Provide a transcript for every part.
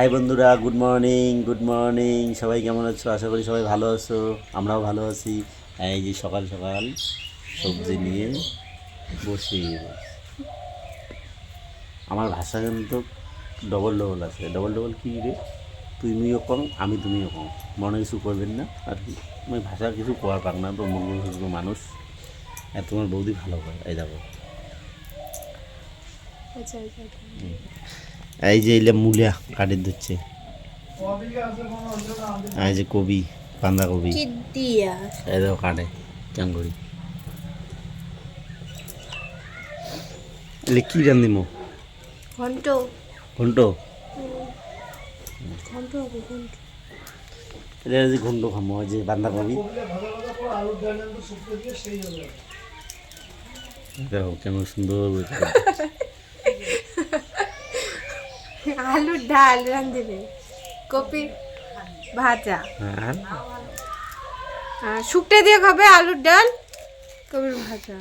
High বন্ধুরা good morning good morning সবাই কেমন আছো? আশা করি সবাই ভালো আছো। আমরাও ভালো আছি। এই যে সকাল সকাল সবজি নিয়ে বসে আমার ভাষা কিন্তু ডবল ডবল আছে। ডবল ডবল কী রে? তুমিও কম আমি তুমিও কম। মনে কিছু করবেন না আর কি? আমি ভাষা কিছু কোয়ার পাক না তো মঙ্গল মানুষ। আর তোমার বৌদি ভালো করে এই দেখো। আচ্ছা আচ্ছা এই যে এলে মূলা কাটে দিচ্ছে এই যে কবি বাঁধাকপি এই দেখো কাটে করি এলে কি রান্ধিম? ঘন্ট। ঘন্ট? ঘন্ট ঘন্ট। এটা যে ঘন্ট খামো যে বাঁধাকপি দেখো কেমন সুন্দর করে কাটে। আলু ডাল রাঁধবে কপি ভাজা। আর শুকটে দিয়ে খাবে আলুর ডাল কপির ভাজা।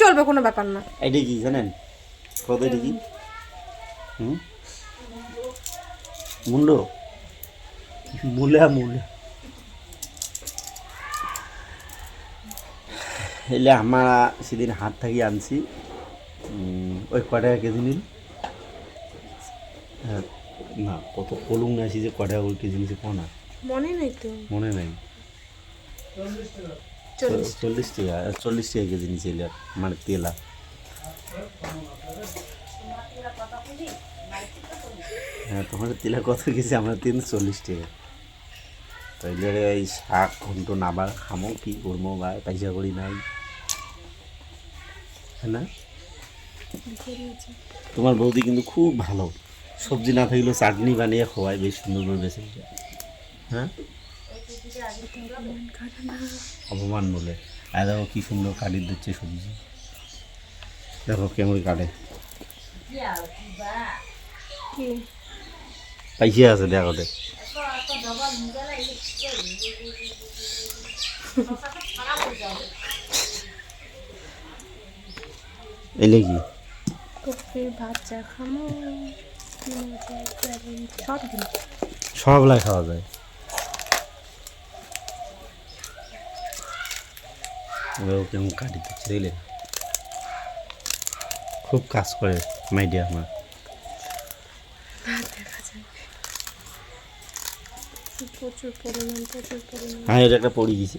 চলবে কোনো ব্যাপার না। এটা কি জানেন? কত এটা কি? মুন্ডো? মূলা মূলা। এলে আমরা সেদিন হাত থাকি আনছি। ওই কয় টাকা কেজি নিল? হ্যাঁ, না কত কলুং আছি যে করে কেজি নিয়েছে কোনা মনে নেই তো। মনে নাই। চল্লিশ। টাকা চল্লিশ টাকা কেজি এলে মানে তেলা। হ্যাঁ তোমার তেলা কত কেজি আমরা তিন চল্লিশ টাকা তাইলে এই শাক ঘন্ট নাবার খামো কি করব বা পয়সা করি নাই। হ্যাঁ না? তোমার বৌদি কিন্তু খুব ভালো। সবজি না থাকলেও চাটনি বানিয়ে খাওয়ায় বেশ সুন্দর করে বেছে হ্যাঁ? অপমান বলে। আর দেখো কি সুন্দর কাটি দিচ্ছে সবজি। দেখো কেমন কাটে। পাইছে আছে দেখো দেখ এলে কি? ভাজা খামো। সব সবলাই খাওয়া যায়। কাটি দিচ্ছি দেখলে খুব কাজ করে মাইডিয়া আমার হ্যাঁ এটা একটা পড়ে গেছে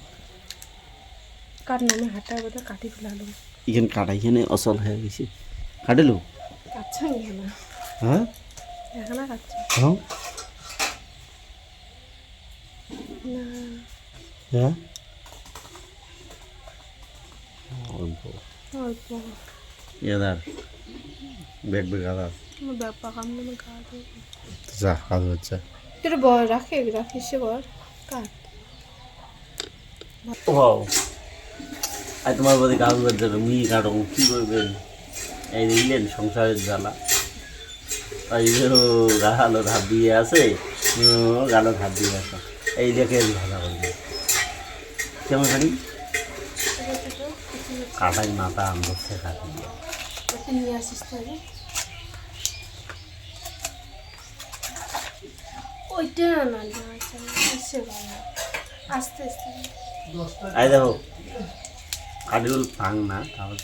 কার নামে হাঁটার বোধহয় কাটি ফেলালো এখানে কাটা এখানে অসল হয়ে গেছে। কাটেলো আচ্ছা হ্যাঁ? হ্যাঁ? হ্যাঁ? অল্প। অল্প। এদার বেগ বেগ আদার আমার কামড়ে আমার যা কাজ হচ্ছে। বল রাখে রাখিস সে কাট। আর তোমার মুই কাটো কী করবেন এই দেখলেন সংসারের জ্বালা। এই গালো ধাপ দিয়ে আছে গালো ধাপ দিয়ে আছে। এই দেখে ভালো করবে কেমন খানি কাটাই মাথা বাবা আস্তে আস্তে। এই দেখো কাটিগুলো ভাঙ না তাহলে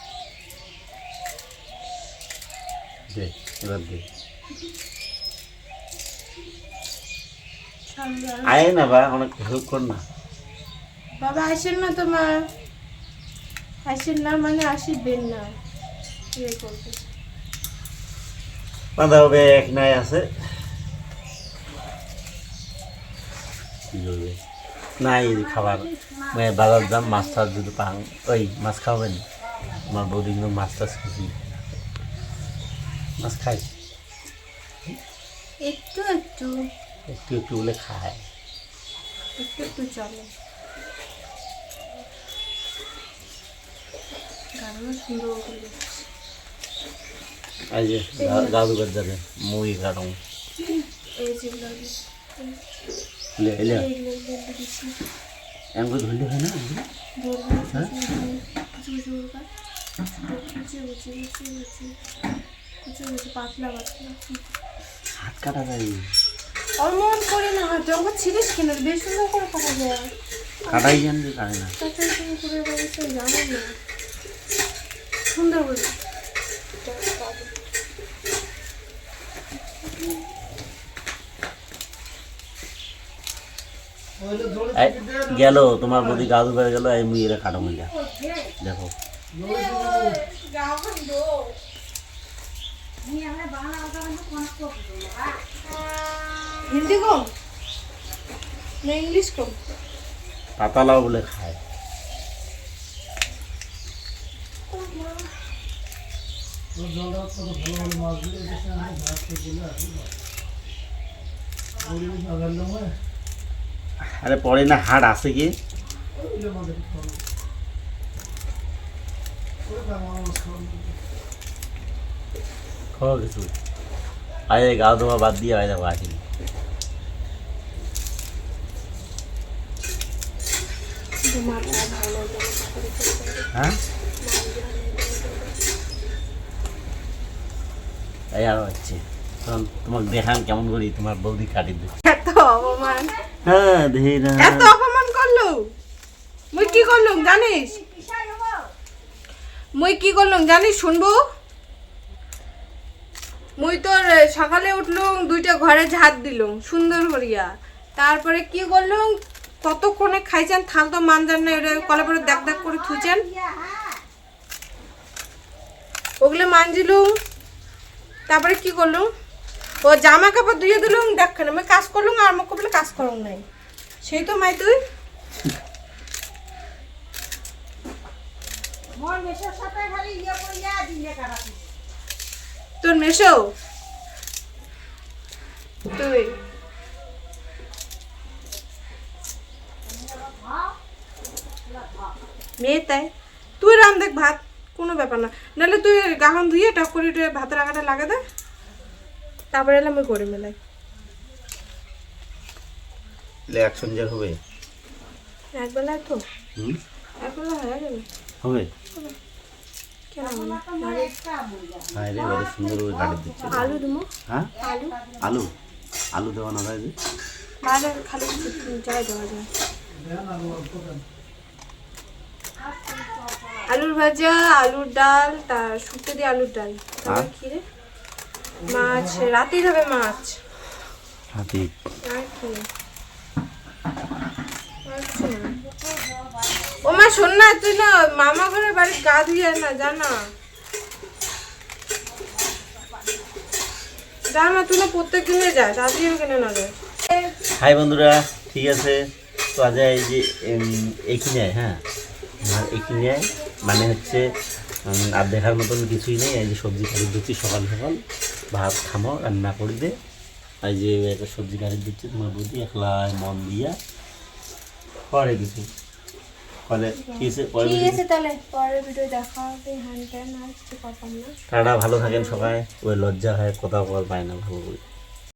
দে এবার দে। আয় না বা অনেক হেল্প কর না। বাবা আসেন না তোমার। আসেন না মানে আসিবেন না। বাঁধা হবে এক নাই আছে। নাই খাবার। মানে বাজার দাম মাছ টাছ যদি পান ওই মাছ খাবেন আমার বৌদি মাছ টাছ খুশি মাছ খাই একটু একটু একটু একটু বলে খায় একটু একটু চলে। এই যে জাদুঘর যাবে মুই কাটং লে এমন ধরলে হয় না হ্যাঁ? কুচি কুচি পাতলা পাতলা। হাত কাটা যায় অমন করে না জঙ্গল ছিলিস কেন? বেশ সুন্দর করে কাটা যায়। কাটাই জানবে কাটে না? তাতে তুমি করে বলছো জানো না সুন্দর করে। গেল তোমার বদি গাদু করে গেল এই মুই এরা কাটো মিলা দেখো। হিন্দি কম না ইংলিশ কম পাতালাও বলে খায়। আরে পরে না হাড় আছে কি? কিছু আরে গা ধোয়া বাদ দিয়ে আয় দেখো আসেনি। হ্যাঁ? এই আরও হচ্ছে। তখন তোমাকে দেখান কেমন করি তোমার বৌদি কাটি এত অপমান। হ্যাঁ দেখি না। এত অপমান করল? মুই কি করলুম জানিস? মুই কি করলুম জানিস শুনব? মুই এ, সকালে উঠলুম দুইটা ঘরে ঝাড় দিলুম সুন্দর করিয়া। তারপরে কি করলুম কতক্ষণে খাইছেন থাল তো মানজান না এটা কলে পরে দেখ দেখ করে থুইছেন। ওগুলো মানজিলুম তারপরে কি করলুম ও জামা কাপড় ধুয়ে দিলুম দেখ আমি কাজ করলুম আর মুখ বলে কাজ করুম নাই। সেই তো মাই তুই। তোর মেশো। তুই। মেয়ে তাই। তুই রাম দেখ ভাত কোনো ব্যাপার না। নাহলে তুই গাহন ধুয়ে টক করে ভাতের আগাটা লাগা দে। তারপরে এলাম আমি করে মেলাই অ্যাকশন যে হবে? একবেলায় তো। একবেলা হয়ে যাবে হবে? হ্যাঁ রে বড় সুন্দর করে কাটি দিচ্ছে। আলু দুমো হ্যাঁ? আলু। আলু? আলু দেওয়া না যায় বাইরে খালি কিছু যাই দেওয়া যায়। আলুর ভাজা আলুর ডাল তার শুক্তো দিয়ে আলুর ডাল। তারপর? কি রে? মাছ রাতেই হবে মাছ। হাতি আর কি? আর। ও মা শোন না, তুই না মামা ঘরের বাড়ি গা ধুয়ে না জানা যা না, তুই না প্রত্যেক দিনে যাস আজকে কেন না যায় হাই বন্ধুরা, ঠিক আছে? তো আজ এই যে এখানে হ্যাঁ? আর এখানে মানে হচ্ছে আর দেখার মতন কিছুই নেই। এই যে সবজি কাটি দিচ্ছি সকাল সকাল। ভাত খামো, রান্না করে দে। এই যে একটা সবজি কাটি দিচ্ছি তোমার বুদ্ধি একলা, মন দিয়া। পরে কিছু ফলে পরে ঠিক আছে তাহলে পরের ভিডিও দেখা হবে হ্যান্ড ট্যান আর কিছু কথা না। টাটা ভালো থাকেন সবাই। ওই লজ্জা হয় কোথাও পায় না ভালো করে।